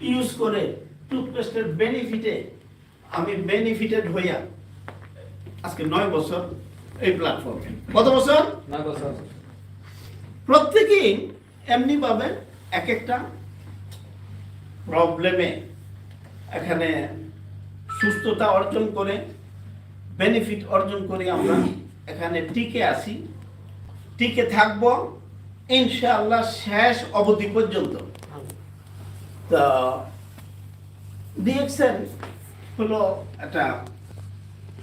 Use করে টুথপেস্টের বেনিফিটে আমি benefited হইয়া আজকে নয় বছর এই প্ল্যাটফর্মে কত বছর? নয় বছর। প্রত্যেকেই এমনি ভাবে এক একটা প্রবলেমে এখানে সুস্থতা অর্জন করে বেনিফিট অর্জন করে আমরা এখানে টিকে আসি টিকে থাকব ইনশাআল্লাহ শেষ অবধি পর্যন্ত। তা ডিএক্সেন হলো একটা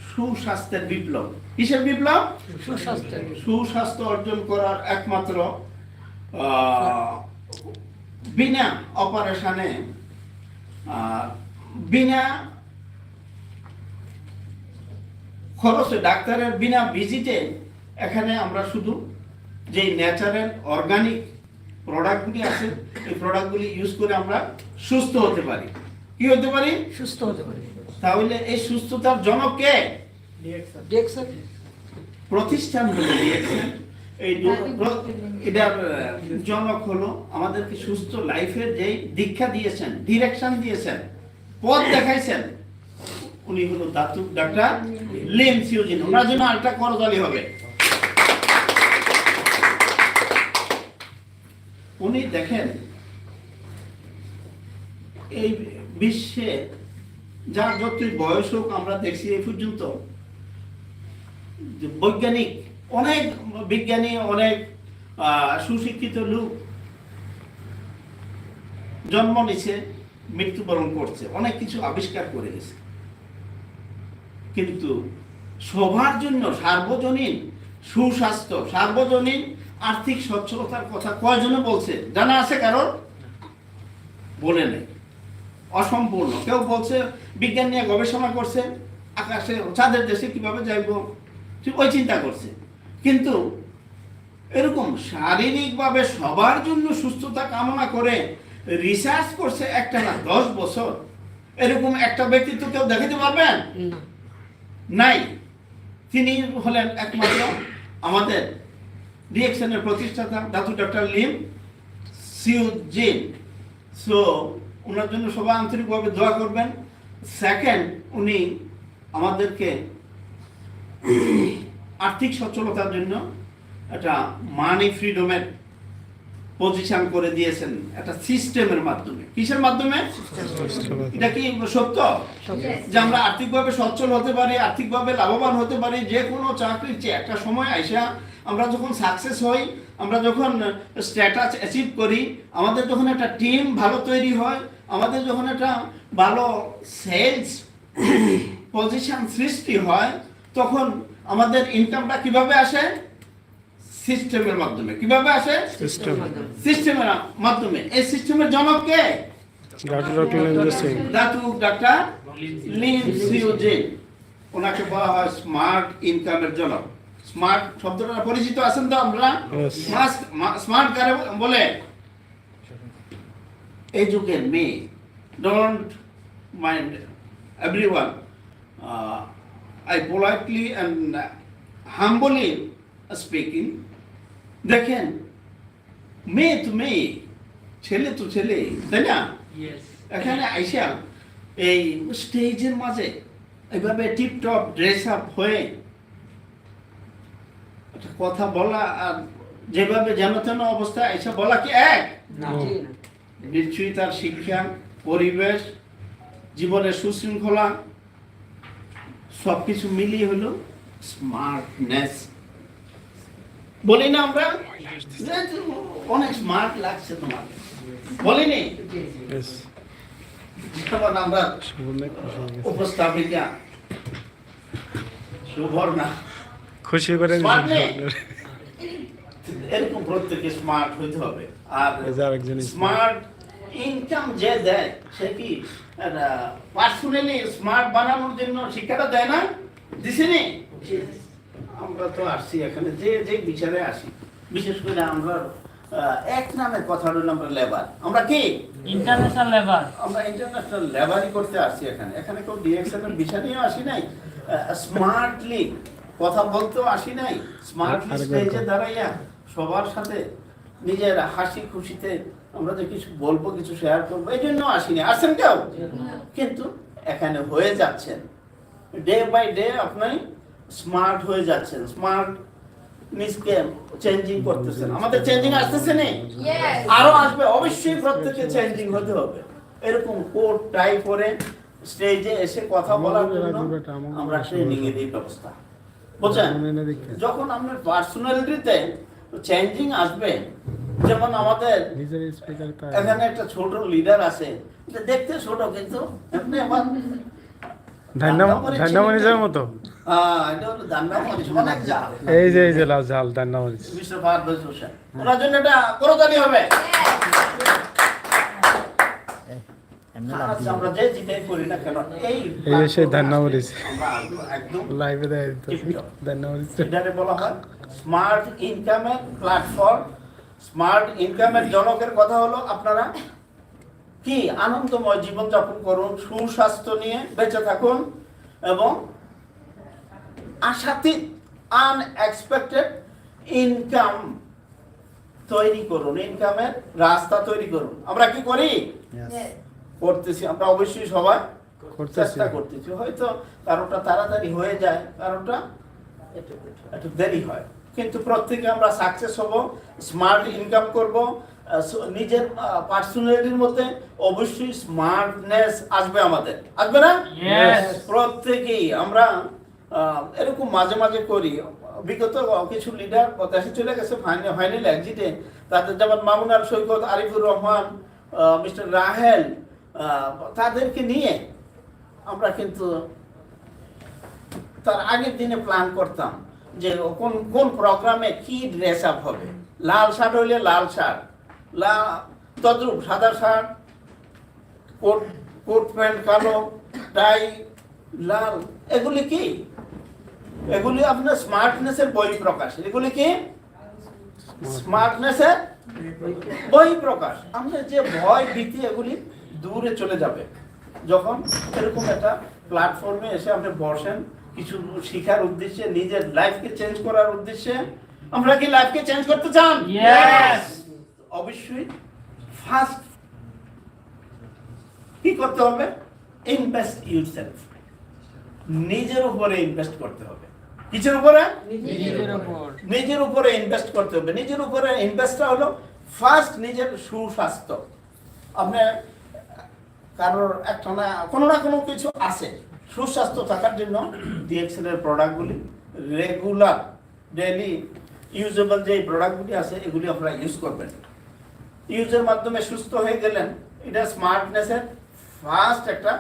সুস্বাস্থ্যের বিপ্লব। কিসের বিপ্লব? সুস্বাস্থ্য সুস্বাস্থ্য অর্জন করার একমাত্র বিনা অপারেশনে বিনা খরচে ডাক্তারের বিনা ভিজিটে এখানে আমরা শুধু যে ন্যাচারাল অর্গানিক প্রোডাক্টগুলি আছে এই প্রোডাক্টগুলি ইউজ করে আমরা সুস্থ হতে পারি। কি হতে পারি? সুস্থ হতে পারি। তাহলে এই সুস্থতার জনক কে? প্রতিষ্ঠান হলো এই এটার জনক হলো আমাদেরকে সুস্থ লাইফের যে দীক্ষা দিয়েছেন ডিরেকশন দিয়েছেন পথ দেখাইছেন উনি হলো দাতু ডাক্তার লিম সিওজিন ওনার জন্য আরেকটা করতালি হবে। উনি দেখেন, এই বিশ্বে যার যতই বয়স হোক আমরা দেখছি এই পর্যন্ত বৈজ্ঞানিক, অনেক বিজ্ঞানী, অনেক সুশিক্ষিত লোক জন্ম নিছে, মৃত্যুবরণ করছে, অনেক কিছু আবিষ্কার করে গেছে। কিন্তু সবার জন্য সার্বজনীন সুস্বাস্থ্য, সার্বজনীন আর্থিক সচ্ছলতার কথা কয়জনে বলছে? জানা আছে কারোর? বলে নেই। অসম্পূর্ণ। কেউ বলছে বিজ্ঞান নিয়ে গবেষণা করছে আকাশে চাঁদের দেশে কীভাবে যাইব? ঠিক ওই চিন্তা করছে। কিন্তু এরকম শারীরিকভাবে সবার জন্য সুস্থতা কামনা করে রিসার্চ করছে একটা না দশ বছর। এরকম একটা ব্যক্তিত্ব কেউ দেখাতে পারবেন? নাই। তিনি হলেন একমাত্র আমাদের রিয়েকশনের প্রতিষ্ঠাতা, Datu doctor Lim Siewjin. So ওনার জন্য সবাই আন্তরিকভাবে দোয়া করবেন। সেকেন্ড উনি আমাদেরকে আর্থিক সচ্ছলতার জন্য একটা মানি ফ্রিডমের পজিশন করে দিয়েছেন একটা সিস্টেমের মাধ্যমে। কিসের মাধ্যমে? এটা কি সত্য? যে আমরা আর্থিকভাবে সচ্ছল হতে পারি আর্থিকভাবে লাভবান হতে পারি যে কোনো চাকরির চেয়ে একটা সময় আইসা আমরা যখন সাকসেস হই আমরা যখন স্ট্যাটাস অ্যাচিভ করি আমাদের যখন একটা টিম ভালো তৈরি হয় আমাদের যখন একটা ভালো সেলস পজিশন সৃষ্টি হয় তখন আমাদের ইনকামটা কীভাবে আসে? সিস্টেমের মাধ্যমে। কীভাবে আসে? সিস্টেম সিস্টেমের মাধ্যমে। এই সিস্টেমের জনক কে? ডাক্তার লিন সিওজে ওনাকে বলা হয় স্মার্ট ইনকামের জনক। স্মার্ট শব্দটা পরিচিত আছেন তো আমরা. স্মার্ট কারে বলে? এই যুগের মেয়ে। Don't mind everyone I politely and humbly speaking দেখেন মেয়ে তো মেয়ে ছেলে তো ছেলে তাই না? এখানে আইসা এই স্টেজের মাঝে এইভাবে টিপটপ ড্রেস আপ হয়ে কথা বলা আর যেভাবে যেন তেন অবস্থায় আইসা বলা কি এক? নিশ্চয়ই তার শিক্ষা পরিবেশ জীবনের সুশৃঙ্খলা সবকিছু মিলিয়ে হলো স্মার্টনেস বলি না আমরা? অনেক স্মার্ট লাগছে তোমার বলিনি? যেমন আমরা। উপস্থাপিকা সুবর্ণা খুশি করে এরকম প্রত্যেকে স্মার্ট হতে হবে। আর। স্মার্ট ইনকাম যে দেয় সে কি পার্সোনালি স্মার্ট বানানোর জন্য শিক্ষাটা দেয় না? দিছেনি আমরা তো আসছি এখানে যে যে বিচারে আসি। বিশেষ করে আমরা এক নামের কথা হলো আমরা লেবার। আমরা কি? International labour. আমরা ইন্টারন্যাশনাল লেবারই করতে আসছি এখানে। এখানে কেউ ডিএক্সএনের বিষয় নিয়েও আসি নাই। স্মার্টলি কথা বলতেও আসি নাই। স্মার্টলি স্টেজে দাঁড়াইয়া সবার সাথে নিজের হাসি খুশিতে আমরা যে কিছু বলব কিছু শেয়ার করব এই জন্য আসিনি আসছেন কেউ? কিন্তু এখানে হয়ে যাচ্ছেন। ডে বাই ডে আপনি স্মার্ট হয়ে যাচ্ছেন স্মার্ট চেঞ্জিং করতেছেন। আমাদের চেঞ্জিং আসতেছে আরও আসবে অবশ্যই প্রত্যেকে চেঞ্জিং হতে হবে। এরকম কোট টাই করে স্টেজে এসে কথা বলার জন্য আমরা ট্রেনিং এর এই ব্যবস্থা। বুঝছেন? যখন আপনার পার্সোনালিটিতে চেঞ্জিং আসবে যেমন আমাদের এখানে একটা ছোট লিডার আছে দেখতে ছোট কিন্তু ধান্না মরিচের মতো। জাল। এই যে এই যে লাল ঝাল ধান্না মরিচ ওনার জন্য এটা করতালি হবে। এই সেই ধান্না মরিচ লাইভে ধান্না মরিচ বলা হয় স্মার্ট ইনকামের প্ল্যাটফর্ম স্মার্ট ইনকামের জনকের কথা হলো আপনারা কি আনন্দময় জীবনযাপন করুন সুস্বাস্থ্য নিয়ে বেঁচে থাকুন এবং আশাতীত আনএক্সপেক্টেড ইনকাম তৈরি করুন ইনকামের রাস্তা তৈরি করুন। আমরা কি করি? করতেছি। আমরা অবশ্যই সবাই করতেছি। চেষ্টা করতেছি। হয়তো কারোটা তাড়াতাড়ি হয়ে যায় কারোটা একটু দেরি হয়। কিন্তু প্রত্যেকে আমরা সাকসেস হব স্মার্ট ইনকাম করব নিজের পার্সোনালিটির মধ্যে অবশ্যই স্মার্টনেস আসবে আমাদের। আসবে না? প্রত্যেকেই আমরা এরকম মাঝে মাঝে করি। বিগত কিছু লিডার দেশে চলে গেছে ফাইনাল এক্সিটে তাদের যেমন মামুনার সৈকত আরিফুর রহমান মিস্টার রাহেল তাদেরকে নিয়ে আমরা কিন্তু তার আগের দিনে প্ল্যান করতাম যে কোন কোন প্রোগ্রামে কি ড্রেস আপ হবে। লাল শার্ট হইলে লাল শার্ট লা, তদ্রুপ সাদা শার্ট কোট কোট প্যান্ট কালো টাই লাল, এগুলি কি? এগুলি আপনার স্মার্টনেসের বই প্রকাশ। এগুলি কি? স্মার্টনেসের বই প্রকাশ। আপনার যে ভয় ভীতি এগুলি দূরে চলে যাবে। যখন এরকম একটা প্ল্যাটফর্মে এসে আপনি বসেন কিছু শেখার উদ্দেশ্যে নিজের লাইফকে চেঞ্জ করার উদ্দেশ্যে আমরা কি লাইফকে চেঞ্জ করতে চান? অবশ্যই ফার্স্ট কি করতে হবে? ইনভেস্ট ইউরসেলফ নিজের উপরে ইনভেস্ট করতে হবে। কিসের উপরে? নিজের উপর। নিজের উপরে ইনভেস্ট করতে হবে। নিজের উপরে ইনভেস্টটা হলো ফার্স্ট নিজের সুস্বাস্থ্য। আপনি কারোর একটা না কোনো না কোনো কিছু আছে। সুস্বাস্থ্য থাকার জন্য ডিএক্সএল এর প্রোডাক্টগুলি রেগুলার ডেলি ইউজেবল যে প্রোডাক্টগুলি আছে এগুলি আপনারা ইউজ করবেন। ইউজের মাধ্যমে সুস্থ হয়ে গেলেন এটা স্মার্টনেসের ফার্স্ট একটা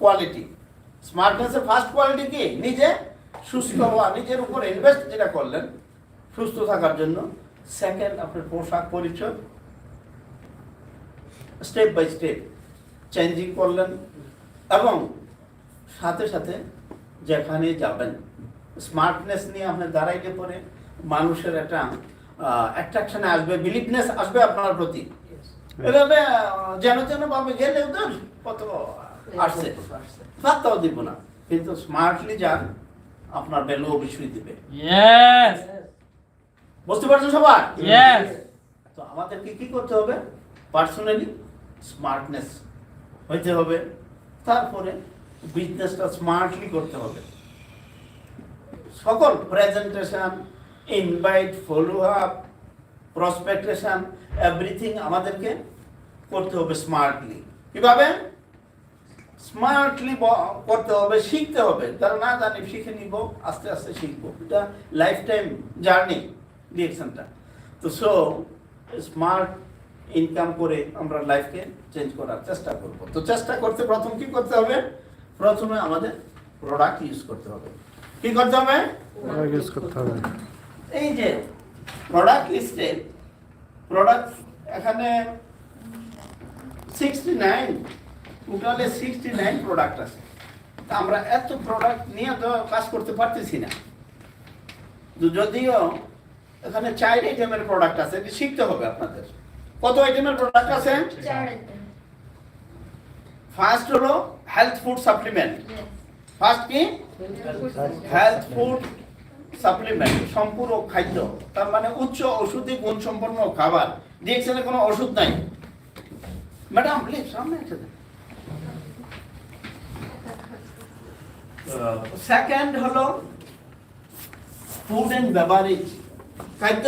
কোয়ালিটি স্মার্টনেসের ফার্স্ট কোয়ালিটি কি? নিজে সুস্থ হওয়া নিজের উপর ইনভেস্ট যেটা করলেন সুস্থ থাকার জন্য। সেকেন্ড আপনার পোশাক পরিচয় স্টেপ বাই স্টেপ চেঞ্জিং করলেন এবং সাথে সাথে যেখানে যাবেন। স্মার্টনেস নিয়ে আপনার দাঁড়াইলে পরে। মানুষের একটা অ্যাট্রাকশনে আসবে বিলিভনেস আসবে আপনার প্রতি। এভাবে যেন যেন ভাবে গেলে কত আসছে। পাত্তাও দিব না। কিন্তু স্মার্টলি যান আপনার ভ্যালু অবশ্যই দিবে। বুঝতে পারছেন সবাই. তো আমাদেরকে কি করতে হবে? পার্সোনালি স্মার্টনেস হইতে হবে। তারপরে বিজনেসটা স্মার্টলি করতে হবে। সকল presentation invite follow up prospecting everything আমাদেরকে করতে হবে স্মার্টলি কীভাবে? স্মার্টলি করতে হবে শিখতে হবে। তারা না জানি শিখে নিব আস্তে আস্তে শিখব। এটা লাইফ টাইম জার্নি ডিরেকশনটা তো সো স্মার্ট ইনকাম করে আমরা লাইফকে চেঞ্জ করার চেষ্টা করব। তো চেষ্টা করতে প্রথম কি করতে হবে? প্রথমে আমাদের প্রোডাক্ট ইউজ করতে হবে। কি করতে হবে? ইউজ করতে হবে। এই যে প্রোডাক্ট লিস্টে প্রোডাক্ট এখানে সিক্সটি নাইন টোটালে সিক্সটি নাইন প্রোডাক্ট আছে। আমরা এত প্রোডাক্ট নিয়ে তো কাজ করতে পারতেছি না। যদিও এখানে চার আইটেমের প্রোডাক্ট আছে এটি শিখতে হবে আপনাদের। কত আইটেমের প্রোডাক্ট আছে? ফার্স্ট হলো হেলথ ফুড সাপ্লিমেন্ট ফার্স্ট কি? হেলথ ফুড সাপ্লিমেন্ট সম্পূরক খাদ্য। তার মানে উচ্চ ওষুধি গুণ সম্পন্ন খাবার ডিএক্সএনে কোনো ওষুধ নাই। ম্যাডাম প্লিজ সামনে এসে সেকেন্ড হলো ফুড অ্যান্ড বেভারেজ খাদ্য